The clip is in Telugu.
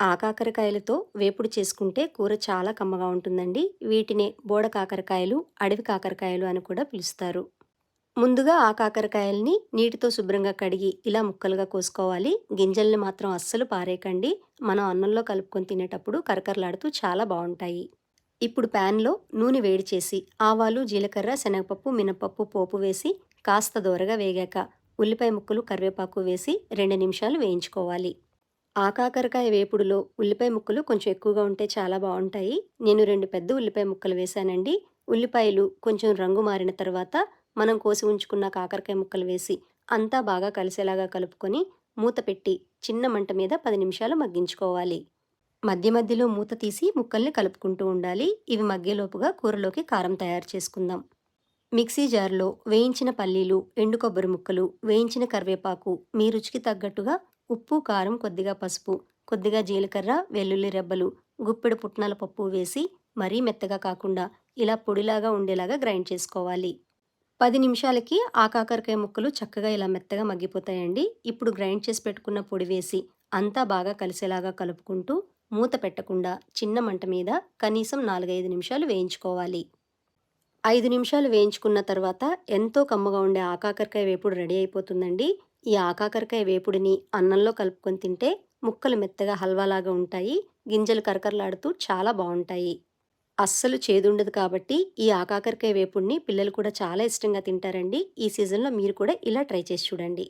ఆకాకరకాయలతో వేపుడు చేసుకుంటే కూర చాలా కమ్మగా ఉంటుందండి. వీటినే బోడ కాకరకాయలు అడవి కాకరకాయలు అని కూడా పిలుస్తారు. ముందుగా ఆ కాకరకాయల్ని నీటితో శుభ్రంగా కడిగి ఇలా ముక్కలుగా కోసుకోవాలి. గింజల్ని మాత్రం అస్సలు పారేయకండి. మనం అన్నంలో కలుపుకొని తినేటప్పుడు కరకరలాడుతూ చాలా బాగుంటాయి. ఇప్పుడు ప్యాన్లో నూనె వేడి చేసి ఆవాలు జీలకర్ర శనగపప్పు మినపప్పు పోపు వేసి కాస్త దూరగా వేగాక ఉల్లిపాయ ముక్కలు కరివేపాకు వేసి రెండు నిమిషాలు వేయించుకోవాలి. ఆకాకరకాయ వేపుడులో ఉల్లిపాయ ముక్కలు కొంచెం ఎక్కువగా ఉంటే చాలా బాగుంటాయి. నేను రెండు పెద్ద ఉల్లిపాయ ముక్కలు వేశానండి. ఉల్లిపాయలు కొంచెం రంగు మారిన తర్వాత మనం కోసి ఉంచుకున్న కాకరకాయ ముక్కలు వేసి అంతా బాగా కలిసేలాగా కలుపుకొని మూత పెట్టి చిన్న మంట మీద పది నిమిషాలు మగ్గించుకోవాలి. మధ్య మధ్యలో మూత తీసి ముక్కల్ని కలుపుకుంటూ ఉండాలి. ఇవి మగ్గేలోపుగా కూరలోకి కారం తయారు చేసుకుందాం. మిక్సీ జార్లో వేయించిన పల్లీలు ఎండు కొబ్బరి ముక్కలు వేయించిన కరివేపాకు మీ రుచికి తగ్గట్టుగా ఉప్పు కారం కొద్దిగా పసుపు కొద్దిగా జీలకర్ర వెల్లుల్లి రెబ్బలు గుప్పెడు పుట్నాల పప్పు వేసి మరీ మెత్తగా కాకుండా ఇలా పొడిలాగా ఉండేలాగా గ్రైండ్ చేసుకోవాలి. పది నిమిషాలకి ఆకాకరకాయ ముక్కలు చక్కగా ఇలా మెత్తగా మగ్గిపోతాయండి. ఇప్పుడు గ్రైండ్ చేసి పెట్టుకున్న పొడి వేసి అంతా బాగా కలిసేలాగా కలుపుకుంటూ మూత పెట్టకుండా చిన్న మంట మీద కనీసం నాలుగైదు నిమిషాలు వేయించుకోవాలి. ఐదు నిమిషాలు వేయించుకున్న తర్వాత ఎంతో కమ్మగా ఉండే ఆకాకరకాయ వేపుడు రెడీ అయిపోతుందండి. ఈ ఆకాకరకాయ వేపుడిని అన్నంలో కలుపుకొని తింటే ముక్కలు మెత్తగా హల్వాలాగా ఉంటాయి. గింజలు కరకరలాడుతూ చాలా బాగుంటాయి. అస్సలు చేదుండదు కాబట్టి ఈ ఆకాకరకాయ వేపుడిని పిల్లలు కూడా చాలా ఇష్టంగా తింటారండి. ఈ సీజన్లో మీరు కూడా ఇలా ట్రై చేసి చూడండి.